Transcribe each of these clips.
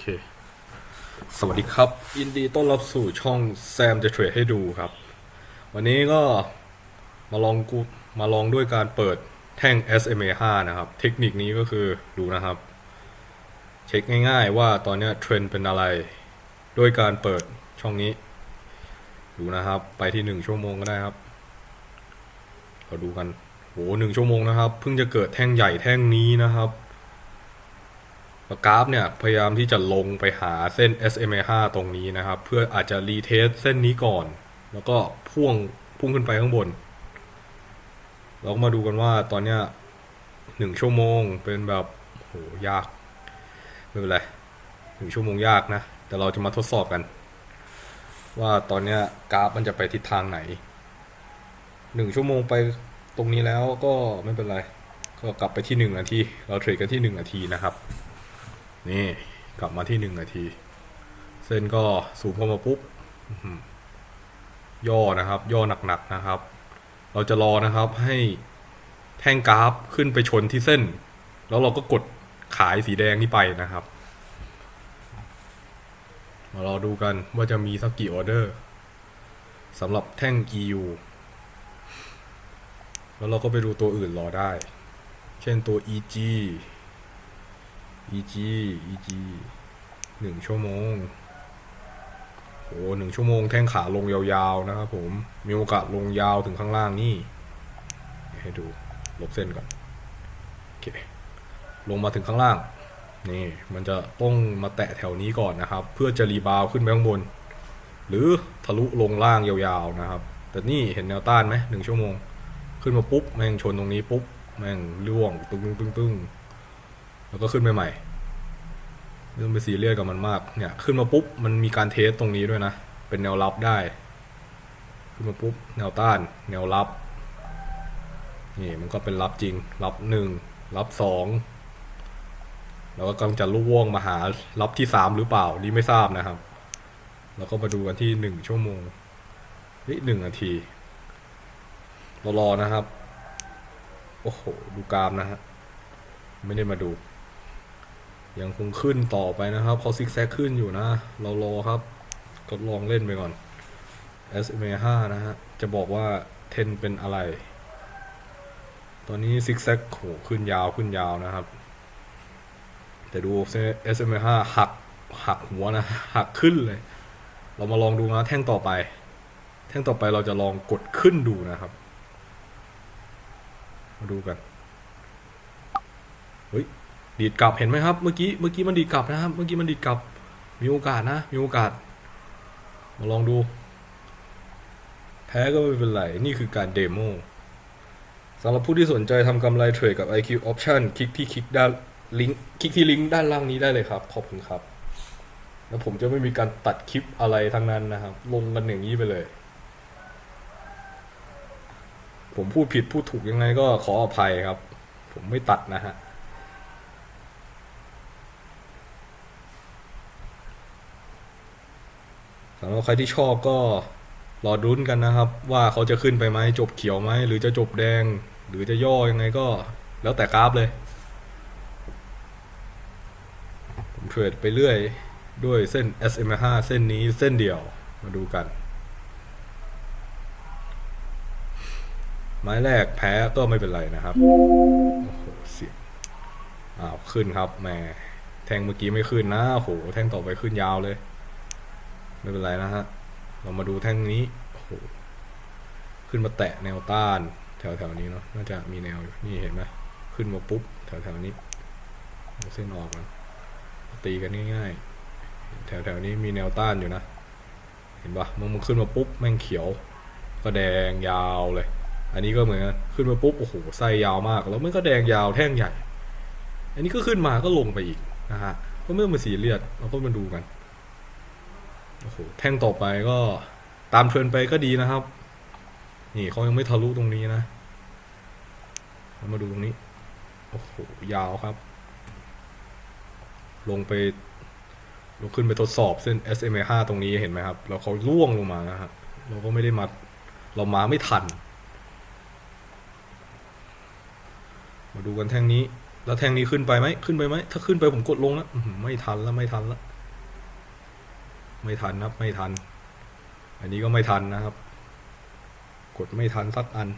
เค สวัสดีครับ ยินดีต้อนรับสู่ช่องแซมจะเทรดให้ดูครับ วันนี้ก็มาลองกูมาลองด้วยการเปิดแท่ง SMA 5 นะครับ เทคนิคนี้ก็คือดูนะครับ เช็คง่ายๆว่าตอนนี้เทรนด์เป็นอะไร ด้วยการเปิดช่องนี้ ดูนะครับ ไปที่หนึ่งชั่วโมงก็ได้ครับ เราดูกันโหหนึ่งชั่วโมงนะครับ เพิ่งจะเกิดแท่งใหญ่แท่งนี้นะครับ กราฟเนี่ยพยายามที่จะลงไปหาเส้น SMA 5 ตรงนี้นะครับ เพื่ออาจจะรีเทสเส้นนี้ก่อน แล้วก็พ่วงพุ่งขึ้นไปข้างบน เราก็มาดูกันว่าตอนเนี้ยหนึ่งชั่วโมงเป็นแบบโหยาก ไม่เป็นไรหนึ่งชั่วโมงยากนะ แต่เราจะมาทดสอบกัน ว่าตอนเนี้ยกราฟมันจะไปทิศทางไหนหนึ่งชั่วโมงไปตรงนี้แล้วก็ไม่เป็นไร ก็กลับไปที่หนึ่งนาที เราเทรดกันที่หนึ่งนาทีนะครับ นี่กลับมาที่หนึ่งนาที เส้นก็สูงเข้ามาปุ๊บย่อนะครับ ย่อหนักๆนะครับ เราจะรอนะครับให้แท่งกราฟขึ้นไปชนที่เส้น แล้วเราก็กดขายสีแดงนี่ไปนะครับ มารอดูกันว่าจะมีสักกี่ออเดอร์สำหรับแท่ง EU แล้วเราก็ไปดูตัวอื่นรอได้ เช่นตัว EG EG EG หนึ่งชั่วโมงโอ้หนึ่งชั่วโมงแท่งขาลงยาวๆนะครับผม มีโอกาสลงยาวถึงข้างล่างนี่ ให้ดูลบเส้นก่อน โอเค ลงมาถึงข้างล่าง นี่ มันจะต้องมาแตะแถวนี้ก่อนนะครับ เพื่อจะรีบาวขึ้นไปข้างบน หรือทะลุลงล่างยาวๆนะครับ แต่นี่เห็นแนวต้านไหมหนึ่งชั่วโมง ขึ้นมาปุ๊บ แม่งชนตรงนี้ปุ๊บ แม่งร่วงตึ้งตึ้งตึ้งตึ้ง แล้วก็ขึ้นไปใหม่ไม่ต้องไปซีเรียสกับมันมาก เนี่ย ขึ้นมาปุ๊บ มันมีการเทสตรงนี้ด้วยนะ เป็นแนวรับได้ ขึ้นมาปุ๊บ แนวต้าน แนวรับ นี่มันก็เป็นรับจริง รับหนึ่ง รับสอง แล้วก็กำลังจะล่วงมาหารับที่สามหรือเปล่า นี่ไม่ทราบนะครับ แล้วก็มาดูกันที่หนึ่งชั่วโมงนี่หนึ่งนาทีเรารอนะครับ โอ้โห ดูกรามนะฮะ ไม่ได้มาดู ยังคงขึ้นต่อไปนะครับเขาซิกแซกขึ้นอยู่นะ เรารอครับก็ลองเล่นไปก่อน SMA 5นะฮะ จะบอกว่าเทนเป็นอะไร ตอนนี้ซิกแซกโหขึ้นยาวขึ้นยาวนะครับ แต่ดู SMA 5หักหักหัวนะ หักขึ้นเลย เรามาลองดูนะแท่งต่อไป แท่งต่อไปเราจะลองกดขึ้นดูนะครับ มาดูกัน เฮ้ย ดีดกลับเห็นไหมครับ เมื่อกี้เมื่อกี้มันดีดกลับนะครับ เมื่อกี้มันดีดกลับ มีโอกาสนะ มีโอกาส มาลองดู แพ้ก็ไม่เป็นไร นี่คือการเดโมสำหรับผู้ที่สนใจทำกำไรเทรดกับ IQ Option คลิกที่คลิกด้านลิงก์คลิกที่ลิงก์ด้านล่างนี้ได้เลยครับ ขอบคุณครับ แล้วผมจะไม่มีการตัดคลิปอะไรทั้งนั้นนะครับ ลงกันอย่างนี้ไปเลย ผมพูดผิดพูดถูกยังไงก็ขออภัยครับ ผมไม่ตัดนะฮะ สำหรับใครที่ชอบก็รอรุ้นกันนะครับ ว่าเขาจะขึ้นไปไหมจบเขียวไหมหรือจะจบแดง หรือจะย่อยังไงก็ แล้วแต่กราฟเลย ผมเทรดไปเรื่อยด้วยเส้น SMA5 เส้นนี้เส้นเดียวมาดูกัน ไม้แรกแพ้ก็ไม่เป็นไรนะครับ โอ้โหเสียงอ้าว ขึ้นครับแหมแทงเมื่อกี้ไม่ขึ้นนะโอ้โหแทงต่อไปขึ้นยาวเลย ไม่เป็นไรนะฮะ เรามาดูแท่งนี้โอ้โหขึ้นมาแตะแนวต้าน แถวๆนี้เนาะ น่าจะมีแนวอยู่นี่เห็นไหมขึ้นมาปุ๊บ แถวๆนี้ เส้นออกมันตีกันง่ายๆ แถวๆนี้มีแนวต้านอยู่นะ เห็นปะมันมันขึ้นมาปุ๊บ แม่งเขียว ก็แดงยาวเลย อันนี้ก็เหมือนขึ้นมาปุ๊บ โอ้โห ไส้ยาวมาก แล้วมันก็แดงยาวแท่งใหญ่ อันนี้ก็ขึ้นมาก็ลงไปอีกนะฮะ ก็ไม่ต้องมาสีเลียดเราก็มาดูกัน โอ้โหแท่งต่อไปก็ตามเทรนไปก็ดีนะครับ นี่เขายังไม่ทะลุตรงนี้นะ มาดูตรงนี้ โอ้โห ยาวครับ ลงไป ลงขึ้นไปทดสอบเส้น SMA 5ตรงนี้เห็นไหมครับ แล้วเขาล่วงลงมานะฮะ เราก็ไม่ได้มา เรามาไม่ทัน มาดูกันแท่งนี้ แล้วแท่งนี้ขึ้นไปไหม ขึ้นไปไหม ถ้าขึ้นไปผมกดลงแล้ว ไม่ทันแล้วไม่ทันแล้ว ไม่ทันครับไม่ทัน อันนี้ก็ไม่ทันนะครับ กดไม่ทันสักอัน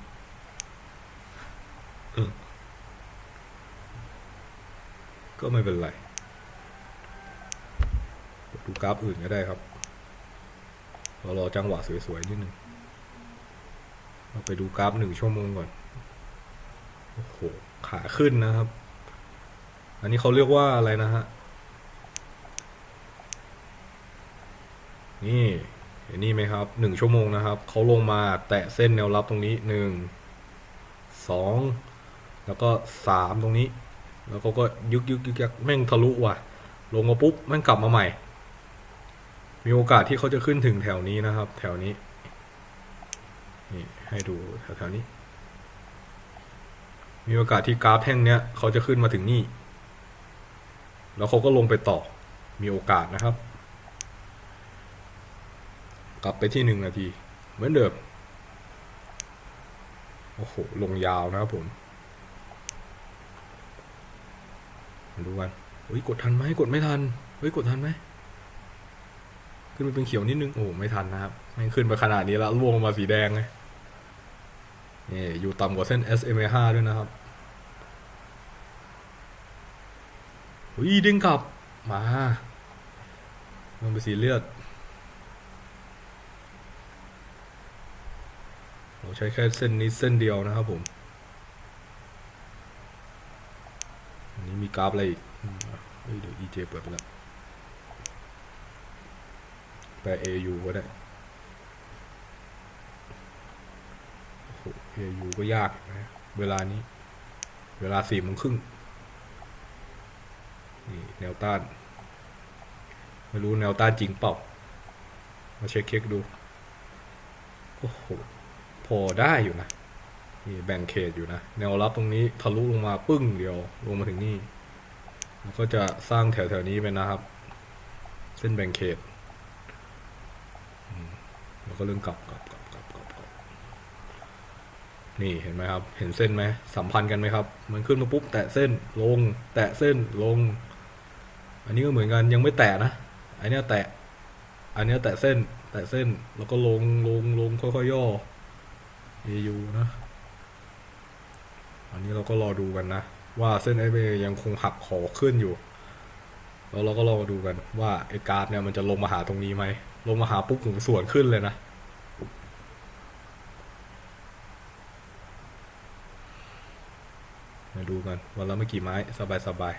ก็ไม่เป็นไรดูกราฟอื่นก็ได้ครับเรารอจังหวะสวยๆนิดนึงเราไปดูกราฟหนึ่งชั่วโมงก่อน โอ้โห ขาขึ้นนะครับ อันนี้เขาเรียกว่าอะไรนะฮะ นี่เห็นนี่ไหมครับหนึ่งชั่วโมงนะครับเขาลงมาแตะเส้นแนวรับตรงนี้หนึ่งสองแล้วก็สามตรงนี้ แล้วเขาก็ยึกยึกยึกยักแม่งทะลุว่ะ ลงมาปุ๊บแม่งกลับมาใหม่ มีโอกาสที่เขาจะขึ้นถึงแถวนี้นะครับ แถวนี้นี่ให้ดูแถวๆนี้ มีโอกาสที่กราฟแท่งเนี้ยเขาจะขึ้นมาถึงนี่ แล้วเขาก็ลงไปต่อมีโอกาสนะครับ กลับไปที่หนึ่งนาที เหมือนเดิม โอ้โห ลงยาวนะครับผมมาดูกันเฮ้ย กดทันไหมกดไม่ทัน เฮ้ย กดทันไหม ขึ้นไปเป็นเขียวนิดนึง โอ้ไม่ทันนะครับไม่งขึ้นไปขนาดนี้แล้วล่วงมาสีแดงเลยนี่อยู่ต่ำกว่าเส้น SMA 5ด้วยนะครับเฮ้ยเด้งกลับ มามันไปสีเลือด เราใช้แค่เส้นนี้เส้นเดียวนะครับผมอันนี้มีกราฟอะไรอีกเฮ้ยเดี๋ยว EJ เปิดไปแล้วแปล AU ก็ได้โอ้โห AU ก็ยากนะเวลานี้ เวลาสี่โมงครึ่งนี่แนวต้าน ไม่รู้แนวต้านจริงเปล่า มาเช็คเช็คดู โอ้โห อได้อยู่นะนี่แบ่งเขตอยู่นะ แนวรับตรงนี้ทะลุลงมาปึ้งเดียวลงมาถึงนี่แล้วก็จะสร้างแถวๆนี้เป็นนะครับ เส้นแบ่งเขตแล้วก็เรื่องกลับกลับกลับกลับกลับกลับนี่เห็นไหมครับ เห็นเส้นไหมสัมพันธ์กันไหมครับ มันขึ้นมาปุ๊บ แตะเส้นลง แตะเส้นลง อันนี้ก็เหมือนกันยังไม่แตะนะอันเนี้ยแตะ อันเนี้ยแตะเส้น แตะเส้นแล้วก็ลงลงลงค่อยๆย่อ AU นะ อันนี้เราก็รอดูกันนะ ว่าเส้น FA ยังคงหักขอขึ้นอยู่ แล้วเราก็รอดูกันว่าไอ้กราฟเนี่ยมันจะลงมาหาตรงนี้ไหม ลงมาหาปุ๊บผมส่วนขึ้นเลยนะมาดูกันวันละไม่กี่ไม้สบายสบาย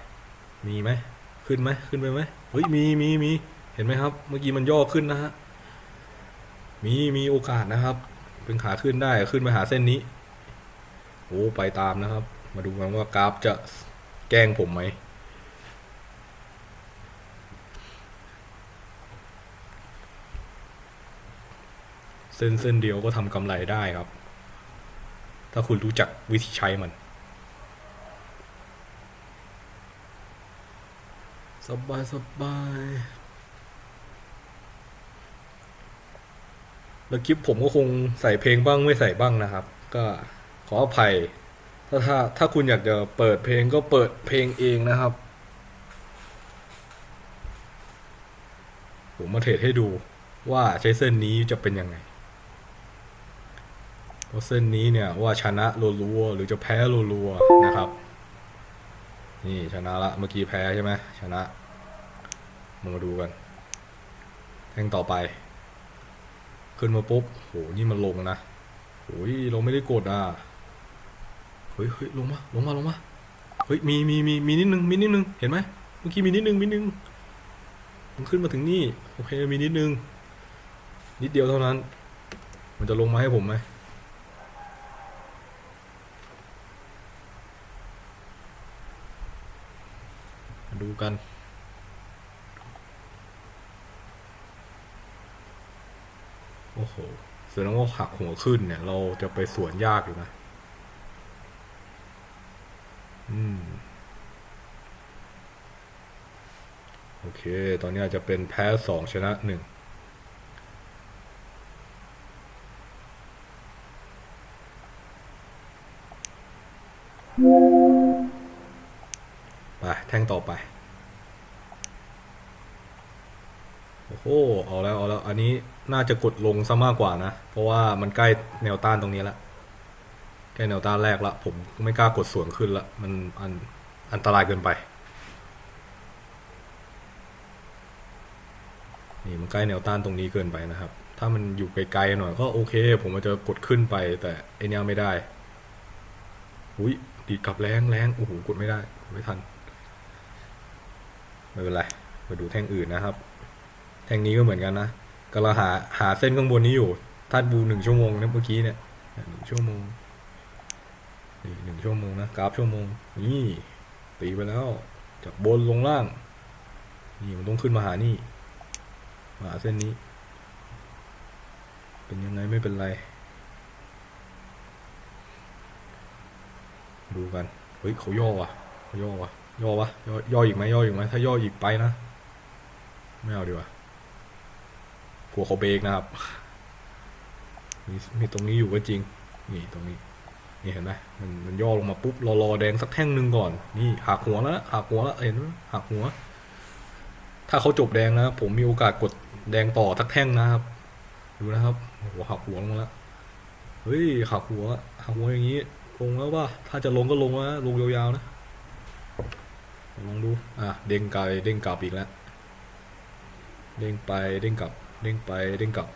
มีไหมขึ้นไหมขึ้นไปไหมเฮ้ยมีมีมีเห็นไหมครับ เมื่อกี้มันย่อขึ้นนะฮะมีมีโอกาสนะครับ เป็นขาขึ้นได้ขึ้นไปหาเส้นนี้โอ้ไปตามนะครับ มาดูกันว่ากราฟจะแกล้งผมไหมเส้นเส้นเดียวก็ทำกำไรได้ครับ ถ้าคุณรู้จักวิธีใช้มัน สบายสบาย แล้วคลิปผมก็คงใส่เพลงบ้างไม่ใส่บ้างนะครับ ก็ขออภัย ถ้าถ้าถ้าคุณอยากจะเปิดเพลงก็เปิดเพลงเองนะครับ ผมมาเทรดให้ดูว่าใช้เส้นนี้จะเป็นยังไงว่าเส้นนี้เนี่ยว่าชนะรัวๆหรือจะแพ้รัวๆนะครับ นี่ชนะละเมื่อกี้แพ้ใช่ไหมชนะมาดูกันแท่งต่อไป ขึ้นมาปุ๊บโหนี่มันลงนะโอ้ยเราไม่ได้กดอะเฮ้ยเฮ้ยลงมาลงมาลงมาเฮ้ยมีมีมีมีนิดนึงมีนิดนึงเห็นไหมเมื่อกี้มีนิดนึงมีนิดนึงมันขึ้นมาถึงนี่โอเคมีนิดนึง นิดเดียวเท่านั้น มันจะลงมาให้ผมไหมมาดูกัน โอ้โหแสดงว่าหักหัวขึ้นเนี่ย เราจะไปสวนยากอยู่นะ อืม โอเค ตอนนี้อาจจะเป็นแพ้สองชนะหนึ่งไป แท่งต่อไป โอ้โหเอาแล้วเอาแล้ว อันนี้น่าจะกดลงซะมากกว่านะ เพราะว่ามันใกล้แนวต้านตรงนี้ละใกล้แนวต้านแรกละ ผมไม่กล้ากดสวนขึ้นละ มันอันอันตรายเกินไป นี่มันใกล้แนวต้านตรงนี้เกินไปนะครับ ถ้ามันอยู่ไกลๆหน่อยก็โอเค ผมอาจจะกดขึ้นไป แต่ไอเนี้ยไม่ได้ อุ้ยดีกลับแรงแรงโอ้โหกดไม่ได้ ไม่ทัน ไม่เป็นไร มาดูแท่งอื่นนะครับ แทงนี้ก็เหมือนกันนะกำลังหาหาเส้นข้างบนนี้อยู่ถ้าดูหนึ่งชั่วโมงนะเมื่อกี้เนี่ยหนึ่งชั่วโมงนี่หนึ่งชั่วโมงนะกราฟชั่วโมง นี่ตีไปแล้ว จากบนลงล่าง นี่มันต้องขึ้นมาหานี่มาหาเส้นนี้ เป็นยังไงไม่เป็นไร ดูกัน เฮ้ยเขาย่อว่ะเขาย่อว่ะย่อวะย่อย่ออีกไหมย่ออีกไหมถ้าย่ออีกไปนะ ไม่เอาดีกว่า กลัวเขาเบรกนะครับมีมีตรงนี้อยู่ก็จริง นี่ตรงนี้ นี่เห็นไหมมันมันย่อลงมาปุ๊บรอรอแดงสักแท่งหนึ่งก่อน นี่หักหัวแล้วหักหัวแล้วเห็นไหมหักหัว ถ้าเขาจบแดงนะผมมีโอกาสกดแดงต่อสักแท่งนะครับ ดูนะครับโอ้โหหักหัวลงมาแล้วเฮ้ยหักหัวหักหัวอย่างนี้ลงแล้วป่ะถ้าจะลงก็ลงนะลงยาวๆนะลองดู อะ เด้งไกลเด้งกลับอีกแล้ว เด้งไป เด้งกลับ เด้งไปเด้งกลับ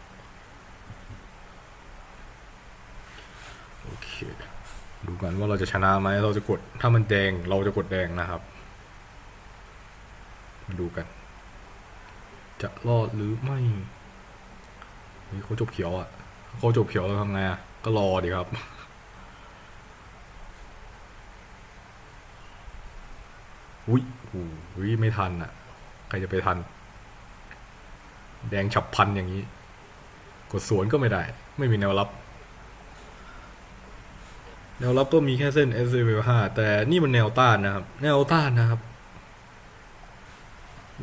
โอเค ดูกันว่าเราจะชนะไหมเราจะกด ถ้ามันแดงเราจะกดแดงนะครับ มาดูกัน จะรอดหรือไม่เฮ้ยเขาจบเขียวอะเขาจบเขียวแล้วทำไงอะก็รอดีครับอุ้ยอุ้ยไม่ทันอะ ใครจะไปทัน แดงฉับพันอย่างนี้ กดสวนก็ไม่ได้ ไม่มีแนวรับ แนวรับก็มีแค่เส้น S L 5แต่นี่มันแนวต้านนะครับ แนวต้านนะครับ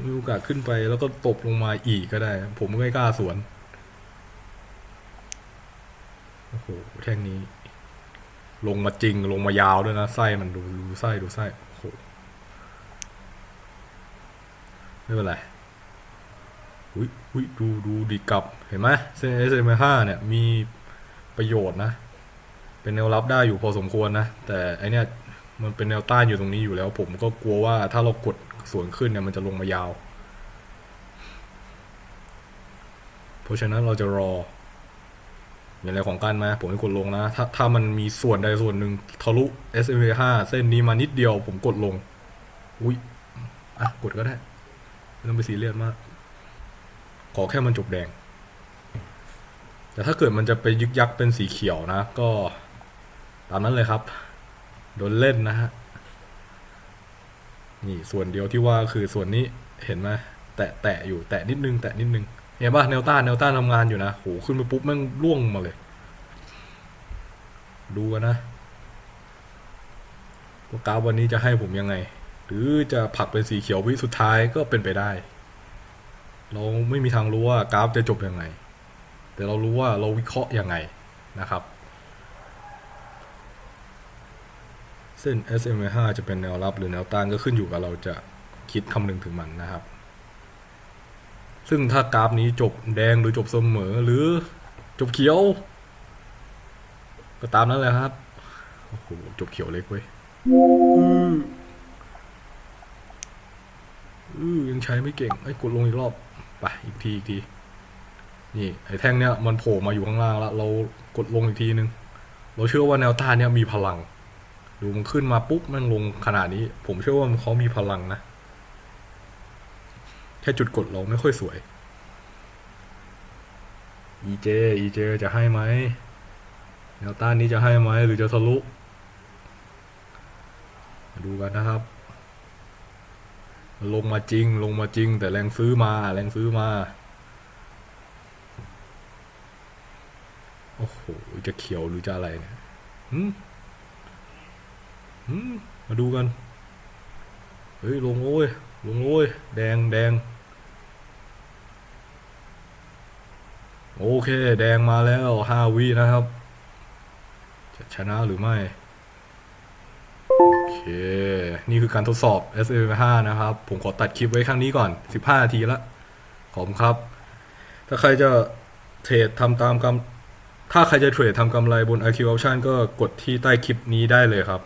มีโอกาสขึ้นไปแล้วก็ตบลงมาอีกก็ได้ ผมไม่กล้าสวน โอ้โห แท่งนี้ ลงมาจริงลงมายาวด้วยนะ ไส้มันดูดูไส้ดูไส้โอ้โหไม่เป็นไร อุ้ยอุ้ยดูดูดีกลับ เห็นไหมเส้น S M 5เนี่ย มีประโยชน์นะ เป็นแนวรับได้อยู่พอสมควรนะ แต่ไอเนี้ยมันเป็นแนวต้านอยู่ตรงนี้อยู่แล้ว ผมก็กลัวว่าถ้าเรากดสวนขึ้นเนี่ยมันจะลงมายาว เพราะฉะนั้นเราจะรอมีอะไรของกันไหมผมกดลงนะ ถ้าถ้ามันมีส่วนใดส่วนหนึ่งทะลุ S M 5เส้นนี้มานิดเดียวผมกดลง อุ้ยอะกดก็ได้ ไม่ต้องไปซีเรียสมาก ขอแค่มันจบแดง แต่ถ้าเกิดมันจะไปยึกยักเป็นสีเขียวนะ ก็ตามนั้นเลยครับ โดนเล่นนะฮะ นี่ส่วนเดียวที่ว่าคือส่วนนี้เห็นไหมแตะแตะอยู่แตะนิดนึงแตะนิดนึง เห็นป่ะแนวต้านแนวต้านทำงานอยู่นะโหขึ้นไปปุ๊บแม่งร่วงมาเลย ดูกันนะว่ากราฟวันนี้จะให้ผมยังไง หรือจะผลักเป็นสีเขียววิสุดท้ายก็เป็นไปได้ เราไม่มีทางรู้ว่ากราฟจะจบยังไง แต่เรารู้ว่าเราวิเคราะห์ยังไงนะครับ เส้น SMA5 จะเป็นแนวรับหรือแนวต้านก็ขึ้นอยู่กับเราจะคิดคำนึงถึงมันนะครับ ซึ่งถ้ากราฟนี้จบแดงหรือจบเสมอหรือจบเขียว ก็ตามนั้นแหละครับ โอ้โห จบเขียวเล็กเว้ย อือยัง ใช้ไม่เก่งไอ้กดลงอีกรอบไปอีกทีอีกทีนี่ไอ้แท่งเนี้ยมันโผล่มาอยู่ข้างล่างแล้วเรากดลงอีกทีนึง เราเชื่อว่าแนวต้านเนี้ยมีพลัง ดูมันขึ้นมาปุ๊บมันลงขนาดนี้ ผมเชื่อว่ามันเขามีพลังนะ แค่จุดกดเราไม่ค่อยสวย EJ EJ จะให้ไหมแนวต้านนี้จะให้ไหมหรือจะทะลุมาดูกันนะครับ ลงมาจริง ลงมาจริง แต่แรงซื้อมา แรงซื้อมา โอ้โห จะเขียวหรือจะอะไรเนี่ยหืมหืมมาดูกัน เฮ้ย ลงโอ้ย ลงโอ้ย แดงแดง โอเค แดงมาแล้วห้าวินะครับ จะชนะหรือไม่ เค นี่คือการทดสอบ s m 5นะครับ ผมขอตัดคลิปไว้ครั้งนี้ก่อน 15 นาทีละ ขอบคุณครับ ถ้าใครจะเทรดทำตามกำถ้าใครจะเทรดทำกำไรบน IQ Option ก็กดที่ใต้คลิปนี้ได้เลยครับ